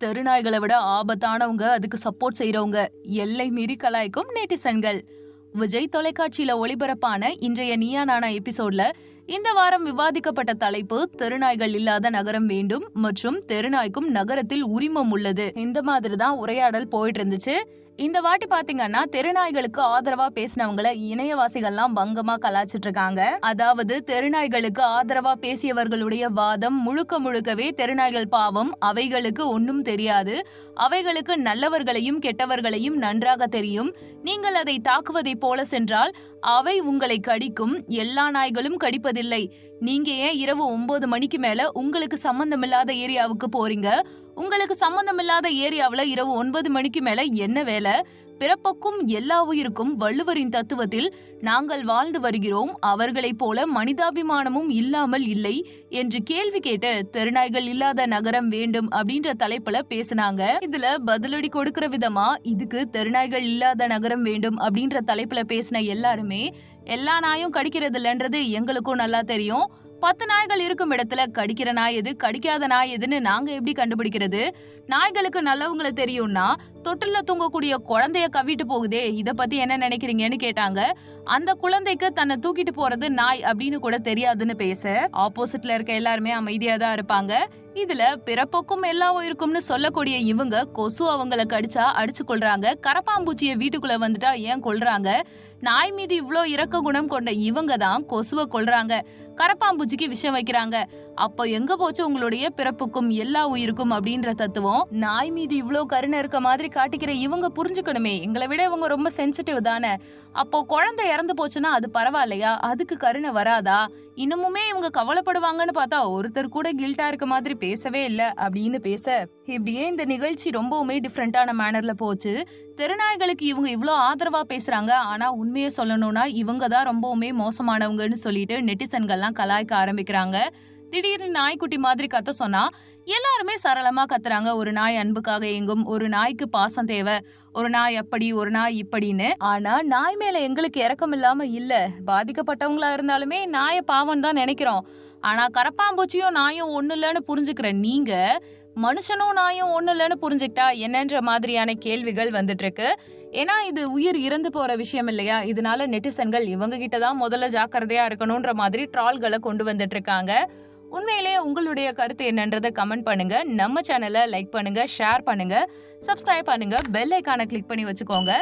தெருநாய்களை விட ஆபத்தானவங்க அதுக்கு சப்போர்ட் செய்யறவங்க எல்லை மீறி கலாய்க்கும் நெட்டிசன்கள் விஜய் தொலைக்காட்சியில ஒளிபரப்பான இன்றைய நீயா நானா எபிசோட்ல இந்த வாரம் விவாதிக்கப்பட்ட தலைப்பு தெருநாய்கள் இல்லாத நகரம் வேண்டும் மற்றும் தெருநாய்க்கும் நகரத்தில் உரிமம் உள்ளது. இந்த மாதிரி தான் உரையாடல் போயிட்டு இருந்துச்சு. இந்த வாட்டி பாத்தீங்கன்னா தெருநாய்களுக்கு ஆதரவா பேசினவங்கள இணையவாசிகள்லாம் பங்கமா கலாச்சிட்டு இருக்காங்க அதாவது தெருநாய்களுக்கு ஆதரவா பேசியவர்களுடைய வாதம் முழுக்க முழுக்கவே தெருநாய்கள் பாவம் அவைகளுக்கு ஒன்னும் தெரியாது. அவைகளுக்கு நல்லவர்களையும் கெட்டவர்களையும் நன்றாக தெரியும். நீங்கள் அதை தாக்குவதைப் போல சென்றால் அவை உங்களை கடிக்கும் எல்லா நாய்களும் கடிப்பதில்லை. நீங்க ஏன் இரவு ஒன்பது மணிக்கு மேல உங்களுக்கு சம்பந்தமில்லாத ஏரியாவுக்கு போறீங்க? உங்களுக்கு சம்பந்தமில்லாத ஏரியாவில இரவு ஒன்பது மணிக்கு மேல என்ன வேலை? பிறப்புக்கும் எல்லா உயிருக்கும் வள்ளுவரின் தத்துவத்தில் நாங்கள் வாழ்ந்து வருகிறோம். அவர்களைப் போல மனிதாபிமானமும் இல்லாமல் இல்லை என்று கேள்வி கேட்டு தெருநாய்கள் இல்லாத நகரம் வேண்டும் அப்படின்ற தலைப்புல பேசினாங்க. இதுல பதிலடி கொடுக்கிற விதமா இதுக்கு தெருநாய்கள் இல்லாத நகரம் வேண்டும் அப்படின்ற தலைப்புல பேசின எல்லாருமே எல்லா நாயும் கடிக்கிறது இல்லைன்றது எங்களுக்கும் நல்லா தெரியும். பத்து நாய்கள் இருக்கும் இடத்துல கடிக்கிற நாய் எது கடிக்காத நாய் எதுன்னு நாங்க எப்படி கண்டுபிடிக்கிறது? நாய்களுக்கு நல்லவங்கள தெரியும்னா தொட்டில்ல தூங்கக்கூடிய குழந்தைய கவிட்டு போகுதே இத பத்தி என்ன நினைக்கிறீங்கன்னு கேட்டாங்க. அந்த குழந்தைக்கு தன்னை தூக்கிட்டு போறது நாய் அப்படின்னு கூட தெரியாதுன்னு பேச ஆப்போசிட்ல இருக்க எல்லாருமே அமைதியா தான் இருப்பாங்க. இதுல பிறப்புக்கும் எல்லா உயிருக்கும்னு சொல்லக்கூடிய இவங்க கொசு அவங்கள கடிச்சா அடிச்சு கொள்றாங்க கரப்பாம்பூச்சிய வீட்டுக்குள்ள வந்துட்டா ஏன் கொள்றாங்க நாய் மீது இவ்வளோ இறக்க குணம் கொண்ட இவங்க தான் கொசுவை கொள்றாங்க கரப்பாம்பூச்சிக்கு விஷம் வைக்கிறாங்க. அப்போ எங்க போச்சு உங்களுடைய பிறப்புக்கும் எல்லா உயிருக்கும் அப்படின்ற தத்துவம்? நாய் மீது இவ்வளோ கருணை இருக்க மாதிரி காட்டிக்கிற இவங்க புரிஞ்சுக்கணுமே. எங்களை விட இவங்க ரொம்ப சென்சிட்டிவ் தானே. அப்போ குழந்தை இறந்து போச்சுன்னா அது பரவாயில்லையா? அதுக்கு கருணை வராதா? இன்னமுமே இவங்க கவலைப்படுவாங்கன்னு பார்த்தா ஒருத்தர் கூட கில்ட்டா இருக்க மாதிரி பேசவே இல்லை அப்படின்னு பேச. இப்படியே இந்த நிகழ்ச்சி ரொம்பவுமே டிஃப்ரெண்டான மேனர்ல போச்சு. தெருநாய்களுக்கு இவங்க இவ்வளோ ஆதரவா பேசுறாங்க. ஆனா உண்மையை சொல்லணும்னா இவங்க தான் ரொம்பவுமே மோசமானவங்கன்னு சொல்லிட்டு நெட்டிசன்கள்லாம் கலாய்க்க ஆரம்பிக்கிறாங்க. திடீர்னு நாய்க்குட்டி மாதிரி கத்த சொன்னா எல்லாருமே சரளமா கத்துறாங்க. ஒரு நாய் அன்புக்காக எங்கும் ஒரு நாய்க்கு பாசம் தேவை. ஒரு நாய் அப்படி ஒரு நாய் இப்படின்னு. ஆனா நாய் மேல எங்களுக்கு இறக்கம் இல்லாம இல்ல. பாதிக்கப்பட்டவங்களா இருந்தாலுமே நாய பாவம் தான் நினைக்கிறோம். ஆனா கரப்பாம்பூச்சியும் நாயும் ஒண்ணு இல்லைன்னு புரிஞ்சுக்கிற நீங்க மனுஷனும் நாயும் ஒண்ணு இல்லைன்னு புரிஞ்சுக்கிட்டா என்னன்ற மாதிரியான கேள்விகள் வந்துட்டு இருக்கு. ஏன்னா இது உயிர் இறந்து போற விஷயம் இல்லையா? இதனால நெட்டிசன்கள் இவங்க கிட்ட தான் முதல்ல ஜாக்கிரதையா இருக்கணும்ன்ற மாதிரி ட்ரால்களை கொண்டு வந்துட்டு இருக்காங்க உண்மையிலேயே உங்களுடைய கருத்து என்னன்றதை கமெண்ட் பண்ணுங்க. நம்ம சேனலை லைக் பண்ணுங்க ஷேர் பண்ணுங்க சப்ஸ்கிரைப் பண்ணுங்க பெல் ஐக்கானை கிளிக் பண்ணி வச்சுக்கோங்க.